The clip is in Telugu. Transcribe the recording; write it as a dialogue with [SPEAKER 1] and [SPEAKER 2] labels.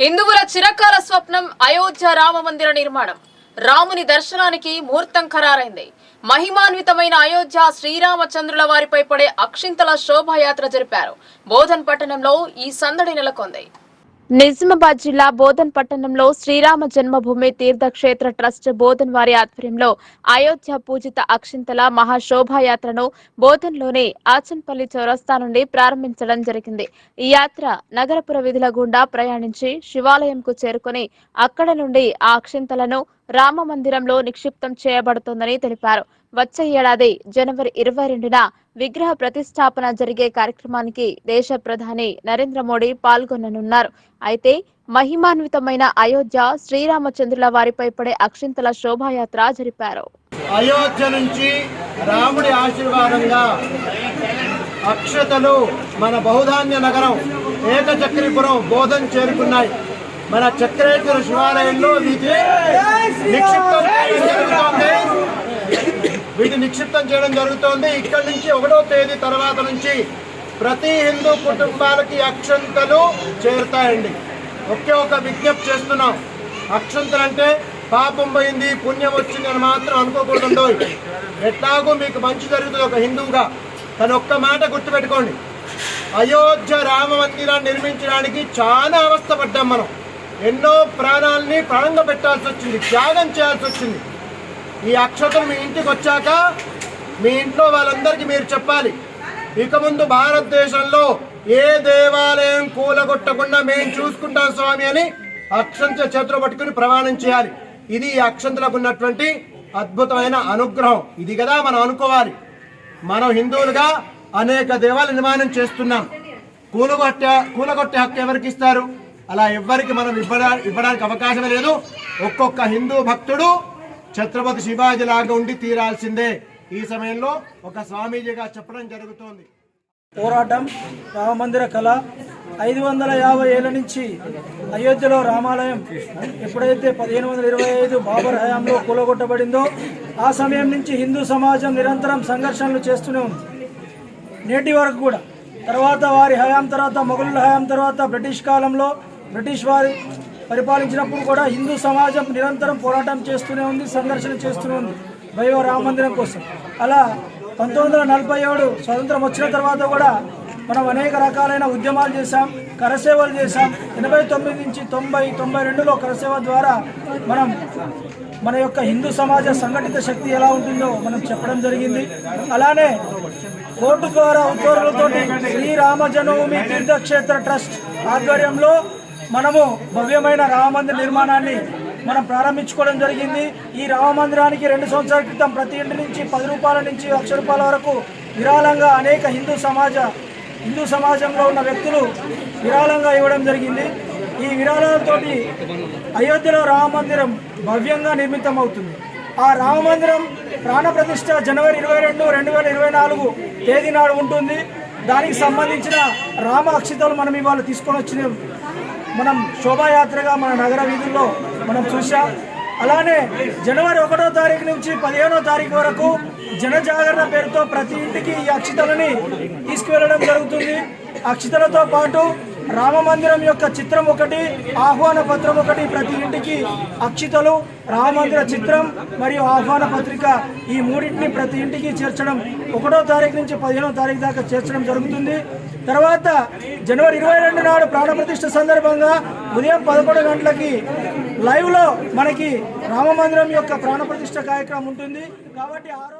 [SPEAKER 1] హిందువుల చిరకాల స్వప్నం అయోధ్య రామ మందిర నిర్మాణం. రాముని దర్శనానికి ముహూర్తం ఖరారైంది. మహిమాన్వితమైన అయోధ్య శ్రీరామచంద్రుల వారిపై పడే అక్షింతల శోభాయాత్ర జరిపారు. బోధన్ పట్టణంలో ఈ సందడి నెలకొంది. నిజామాబాద్ జిల్లా బోధన్ పట్టణంలో శ్రీరామ జన్మభూమి తీర్థక్షేత్ర ట్రస్ట్ బోధన్ వారి ఆధ్వర్యంలో అయోధ్య పూజిత అక్షింతల మహాశోభాయాత్రను బోధన్లోని ఆచన్పల్లి చౌరస్తా నుండి ప్రారంభించడం జరిగింది. ఈ యాత్ర నగరపుర విధుల గుండా ప్రయాణించి శివాలయంకు చేరుకుని అక్కడ నుండి ఆ అక్షింతలను రామ మందిరంలో నిక్షిప్తం చేయబడుతోందని తెలిపారు. వచ్చే ఏడాది జనవరి ఇరవై రెండున విగ్రహ ప్రతిష్టాపన జరిగే కార్యక్రమానికి దేశ ప్రధాని నరేంద్ర మోడీ పాల్గొననున్నారు. అయితే మహిమాన్వితమైన అయోధ్య శ్రీరామచంద్రుల వారిపై పడే అక్షింతల శోభాయాత్ర జరిపారు.
[SPEAKER 2] అయోధ్య నుంచి రాముడి ఆశీర్వాదంగా అక్షతలు మన బహుధాన్య నగరం ఏకచక్రిపురం బోధన్ చేరుకున్నాయి. మన చక్రేశ్వర శివాలయంలో వీటి నిక్షిప్తం చేయడం జరుగుతోంది. వీటి నిక్షిప్తం చేయడం జరుగుతోంది. ఇక్కడి నుంచి ఒకటో తేదీ తర్వాత నుంచి ప్రతి హిందూ కుటుంబాలకి అక్షంతలు చేరుతాయండి. ఒకే ఒక విజ్ఞప్తి చేస్తున్నాం. అక్షంతలు అంటే పాపం పోయింది పుణ్యం వచ్చింది అని మాత్రం అనుకోకూడదు. ఎట్లాగో మీకు మంచి జరుగుతుంది ఒక హిందువుగా. తన ఒక్క మాట గుర్తుపెట్టుకోండి. అయోధ్య రామ మందిరాన్ని నిర్మించడానికి చాలా అవస్థపడ్డాం మనం. ఎన్నో ప్రాణాలని ప్రాణంగా పెట్టాల్సి వచ్చింది త్యాగం చేయాల్సి వచ్చింది. ఈ అక్షతలు మీ ఇంటికి వచ్చాక మీ ఇంట్లో వాళ్ళందరికీ మీరు చెప్పాలి. ఇక ముందు భారతదేశంలో ఏ దేవాలయం కూలగొట్టకుండా మేము చూసుకుంటాం స్వామి అని అక్షంత చేతిలో పట్టుకుని ప్రమాణం చేయాలి. ఇది ఈ అక్షంతలకు ఉన్నటువంటి అద్భుతమైన అనుగ్రహం. ఇది కదా మనం అనుకోవాలి. మనం హిందువులుగా అనేక దేవాలయ నిర్మాణం చేస్తున్నాం. కూలగొట్టే కూలగొట్టే హక్కు ఎవరికి ఇస్తారు? అలా ఎవ్వరికి మనం ఇవ్వడా ఇవ్వడానికి అవకాశమే లేదు. ఒక్కొక్క హిందూ భక్తుడు ఛత్రపతి శివాజీ లాగా ఉండి తీరాల్సిందే. ఈ సమయంలో ఒక స్వామీజీగా చెప్పడం జరుగుతోంది.
[SPEAKER 3] పోరాటం రామమందిర కళ ఐదు వందల యాభై ఏళ్ళ నుంచి అయోధ్యలో రామాలయం ఎప్పుడైతే పదిహేను వందల ఇరవై ఐదు బాబర్ హయాంలో కూలగొట్టబడిందో ఆ సమయం నుంచి హిందూ సమాజం నిరంతరం సంఘర్షణలు చేస్తూనే ఉంది. నేటి వరకు కూడా. తర్వాత వారి హయాం తర్వాత మొఘలుల హయాం తర్వాత బ్రిటిష్ కాలంలో బ్రిటిష్ వారి పరిపాలించినప్పుడు కూడా హిందూ సమాజం నిరంతరం పోరాటం చేస్తూనే ఉంది సందర్శన చేస్తూనే ఉంది. వైవ రామ మందిరం కోసం. అలా పంతొమ్మిది వందల నలభై ఏడు స్వతంత్రం వచ్చిన తర్వాత కూడా మనం అనేక రకాలైన ఉద్యమాలు చేశాం కరసేవలు చేశాం. ఎనభై తొమ్మిది నుంచి తొంభై తొంభై రెండులో కరసేవ ద్వారా మనం మన యొక్క హిందూ సమాజ సంఘటిత శక్తి ఎలా ఉంటుందో మనం చెప్పడం జరిగింది. అలానే కోర్టు ద్వారా ఉత్తర్వులతో శ్రీరామ జన్మభూమి తీర్థక్షేత్ర ట్రస్ట్ ఆధ్వర్యంలో మనము భవ్యమైన రామమందిర నిర్మాణాన్ని మనం ప్రారంభించుకోవడం జరిగింది. ఈ రామమందిరానికి రెండు సంవత్సరాల క్రితం ప్రతి ఇంటి నుంచి పది రూపాయల నుంచి లక్ష రూపాయల వరకు విరాళంగా అనేక హిందూ సమాజ హిందూ సమాజంలో ఉన్న వ్యక్తులు విరాళంగా ఇవ్వడం జరిగింది. ఈ విరాళాలతోటి అయోధ్యలో రామమందిరం భవ్యంగా నిర్మితం అవుతుంది ఆ రామమందిరం మందిరం జనవరి ఇరవై రెండు రెండు వేల ఇరవై నాలుగు తేదీ నాడు ఉంటుంది. దానికి సంబంధించిన రామ అక్షితలు మనం ఇవాళ తీసుకొని వచ్చిన. మనం శోభాయాత్రగా మన నగర వీధుల్లో మనం చూసాం అలానే జనవరి ఒకటో తారీఖు నుంచి పదిహేనో తారీఖు వరకు జనజాగరణ పేరుతో ప్రతి ఇంటికి ఈ అక్షితలని తీసుకువెళ్ళడం జరుగుతుంది. అక్షితలతో పాటు రామ మందిరం యొక్క చిత్రం ఒకటి ఆహ్వాన పత్రం ఒకటి ప్రతి ఇంటికి అక్షితలు. రామ మందిర చిత్రం మరియు ఆహ్వాన పత్రిక ఈ మూడింటిని ప్రతి ఇంటికి చేర్చడం ఒకటో తారీఖు నుంచి పదిహేనో తారీఖు దాకా చేర్చడం జరుగుతుంది. తర్వాత జనవరి ఇరవై రెండు నాడు ప్రాణప్రతిష్ఠ సందర్భంగా ఉదయం పదకొండు గంటలకి లైవ్లో మనకి రామ మందిరం యొక్క ప్రాణప్రతిష్ఠ కార్యక్రమం ఉంటుంది. కాబట్టి ఆ